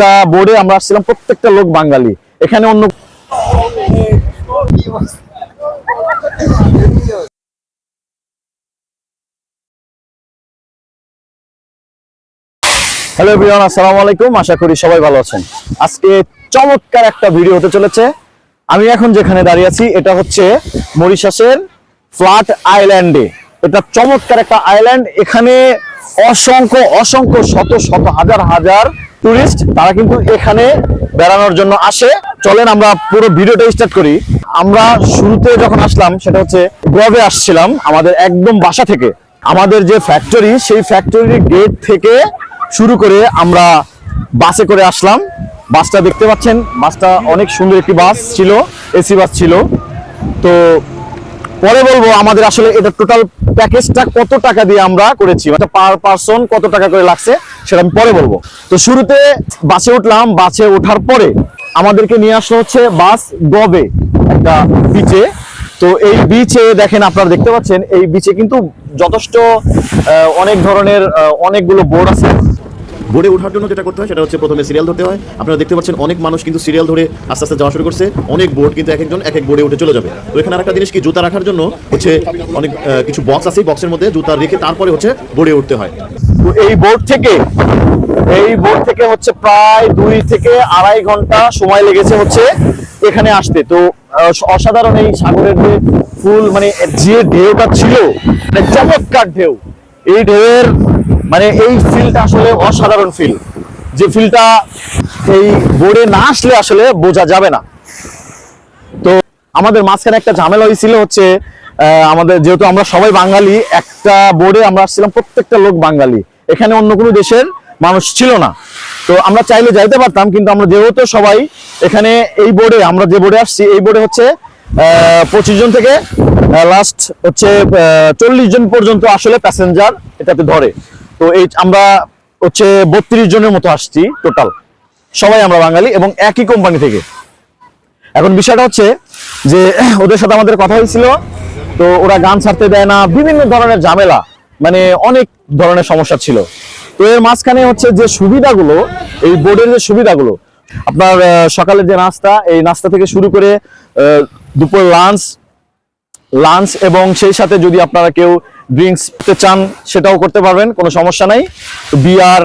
একটা বোর্ডে আমরা আসছিলাম প্রত্যেকটা লোক বাঙালি। এখানে অন্য হ্যালো এভরিওয়ান আসসালামু আলাইকুম। আশা করি সবাই ভালো আছেন। আজকে চমৎকার একটা ভিডিও হতে চলেছে। আমি এখন যেখানে দাঁড়িয়ে আছি, এটা হচ্ছে মরিশাসের ফ্ল্যাট আইল্যান্ডে। এটা চমৎকার একটা আইল্যান্ড। এখানে অসংখ্য অসংখ্য, শত শত, হাজার হাজার টুরিস্ট, তারা কিন্তু এখানে বেড়ানোর জন্য আসে। চলেন আমরা পুরো ভিডিওটা স্টার্ট করি। আমরা শুরুতে যখন আসলাম, সেটা হচ্ছে গবে আসছিলাম, আমাদের একদম বাসা থেকে। আমাদের যে ফ্যাক্টরি সেই ফ্যাক্টরির গেট থেকে শুরু করে আমরা বাসে করে আসলাম। বাসটা দেখতে পাচ্ছেন, বাসটা অনেক সুন্দর একটি বাস ছিল, এসি বাস ছিল। তো পরে বলব আমাদের আসলে এটা টোটাল প্যাকেজটা কত টাকা দিয়ে আমরা করেছি? মানে পার পারসন কত টাকা করে লাগছে সেটা আমি পরে বলব। তো শুরুতে বাসে উঠলাম, বাসে ওঠার পরে আমাদেরকে নিয়ে আসলো হচ্ছে বাস গবে একটা বিচে তো এই বিচে দেখেন আপনারা দেখতে পাচ্ছেন, এই বিচে কিন্তু যথেষ্ট অনেক ধরনের অনেকগুলো বোর্ড আছে। বোর্ডে ওঠার জন্য যেটা করতে হয় সেটা হচ্ছে প্রথমে সিরিয়াল ধরতে হয়। আপনারা দেখতে পাচ্ছেন অনেক মানুষ কিন্তু সিরিয়াল ধরে আস্তে আস্তে যাওয়া শুরু করছে। অনেক বোর্ড কিন্তু এক একজন এক এক বোর্ডে উঠে চলে যাবে। তো এখানে আরেকটা জিনিস কি, জুতা রাখার জন্য হচ্ছে অনেক কিছু বক্স আছে বক্সের মধ্যে, জুতা রেখে তারপরে হচ্ছে বোর্ডে উঠতে হয়। তো এই বোর্ড থেকে, এই বোর্ড থেকে হচ্ছে প্রায় দুই থেকে আড়াই ঘণ্টা সময় লেগেছে হচ্ছে এখানে আসতে। তো অসাধারণ এই সাগরের যে ফুল মানে যে ঢেউটা ছিল মানে চমৎকার ঢেউ। এই ঢেউয়ের মানে এই ফিলটা আসলে অসাধারণ ফিল যে ফিলটা এই বোর্ডে না আসলে আসলে বোঝা যাবে না। তো আমাদের মাঝখানে একটা ঝামেলা হয়েছিল হচ্ছে আমাদের যেহেতু আমরা সবাই বাঙালি, একটা বোর্ডে আমরা আসছিলাম প্রত্যেকটা লোক বাঙালি। এখানে অন্য কোনো দেশের মানুষ ছিল না। তো আমরা চাইলে যাইতে পারতাম, কিন্তু আমরা যেহেতু সবাই এখানে এই বোর্ডে আমরা যে বোর্ডে আসছি, এই বোর্ডে হচ্ছে পঁচিশ জন থেকে লাস্ট হচ্ছে চল্লিশ জন পর্যন্ত আসলে প্যাসেঞ্জার এটাতে ধরে। তো এই আমরা হচ্ছে বত্রিশ জনের মতো আসছি টোটাল সবাই আমরা বাঙালি এবং একই কোম্পানি থেকে। এখন বিষয়টা হচ্ছে যে ওদের সাথে আমাদের কথা হয়েছিল, তো ওরা গান ছাড়তে দেয় না, বিভিন্ন ধরনের ঝামেলা মানে অনেক ধরনের সমস্যা ছিল। তো এর মাঝখানে হচ্ছে যে সুবিধাগুলো, এই বোর্ডের যে সুবিধাগুলো, আপনার সকালের যে নাস্তা, এই নাস্তা থেকে শুরু করে দুপুর লাঞ্চ লাঞ্চ এবং সেই সাথে যদি আপনারা কেউ ড্রিঙ্কস চান, সেটাও করতে পারবেন, কোনো সমস্যা নাই। বিয়ার,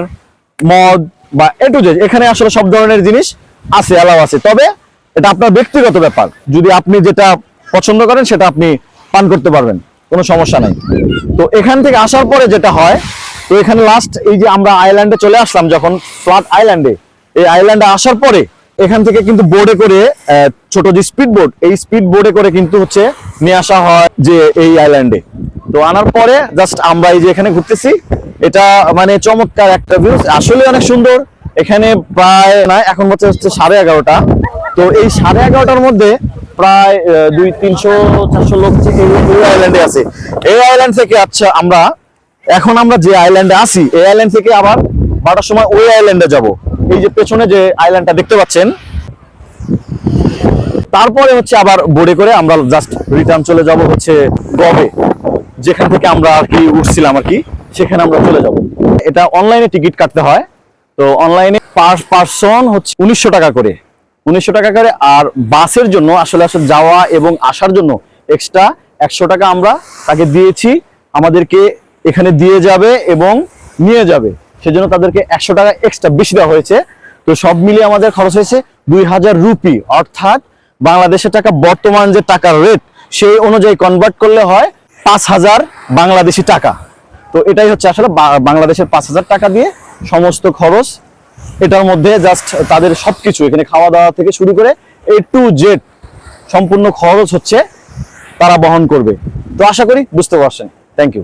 মদ বা এ টু এখানে আসলে সব ধরনের জিনিস আছে অ্যালাউ আছে। তবে এটা আপনার ব্যক্তিগত ব্যাপার। যদি আপনি যেটা পছন্দ করেন, সেটা আপনি পান করতে পারবেন, কোনো সমস্যা নাই। তো এখান থেকে আসার পরে যেটা হয়, তো এখানে লাস্ট এই যে আমরা আইল্যান্ডে চলে আসলাম, যখন ফ্ল্যাট আইল্যান্ডে এই আইল্যান্ডে আসার পরে এখান থেকে কিন্তু বোর্ডে করে ছোট যে স্পিড বোর্ড এই স্পিড বোর্ডে করে কিন্তু হচ্ছে নিয়ে আসা হয় যে এই আইল্যান্ডে তো আনার পরে জাস্ট আমরা এই যে এখানে ঘুরতেছি, এটা মানে চমৎকার একটা ভিউ আসলে অনেক সুন্দর। এখানে প্রায় না এখন হচ্ছে হচ্ছে সাড়ে এগারোটা। তো এই সাড়ে এগারোটার মধ্যে প্রায় দুই তিনশো, চারশো লোক এই আইল্যান্ডে আছে। এই আইল্যান্ড থেকে আচ্ছা আমরা, এখন আমরা যে আইল্যান্ডে আছি, এই আইল্যান্ড থেকে আবার বারোটার সময় ওই আইল্যান্ডে যাব। এই যে পেছনে যে আইল্যান্ডটা দেখতে পাচ্ছেন, তারপরে হচ্ছে আবার বোর্ডে করে আমরা জাস্ট রিটার্ন চলে যাব হচ্ছে গবে, যেখান থেকে আমরা আর কি উঠছিলাম আর কি, সেখানে আমরা চলে যাব। এটা অনলাইনে টিকিট কাটতে হয়, তো অনলাইনে পার পার্সন হচ্ছে উনিশশো টাকা করে। উনিশশো টাকা করে আর বাসের জন্য আসলে আসলে যাওয়া এবং আসার জন্য এক্সট্রা একশো টাকা আমরা তাকে দিয়েছি, আমাদেরকে এখানে দিয়ে যাবে এবং নিয়ে যাবে। সেজন্য তাদেরকে একশো টাকা এক্সট্রা বেশি দেওয়া হয়েছে। তো সব মিলিয়ে আমাদের খরচ হয়েছে দুই হাজার রুপি। অর্থাৎ বাংলাদেশের টাকা বর্তমান যে টাকার রেট সেই অনুযায়ী কনভার্ট করলে হয় পাঁচ হাজার বাংলাদেশি টাকা। তো এটাই হচ্ছে আসলে বাংলাদেশের পাঁচ হাজার টাকা দিয়ে সমস্ত খরচ। এটার মধ্যে জাস্ট তাদের সব কিছু এখানে খাওয়া দাওয়া থেকে শুরু করে এ টু জেড সম্পূর্ণ খরচ হচ্ছে তারা বহন করবে। তো আশা করি বুঝতে পারছেন। Thank you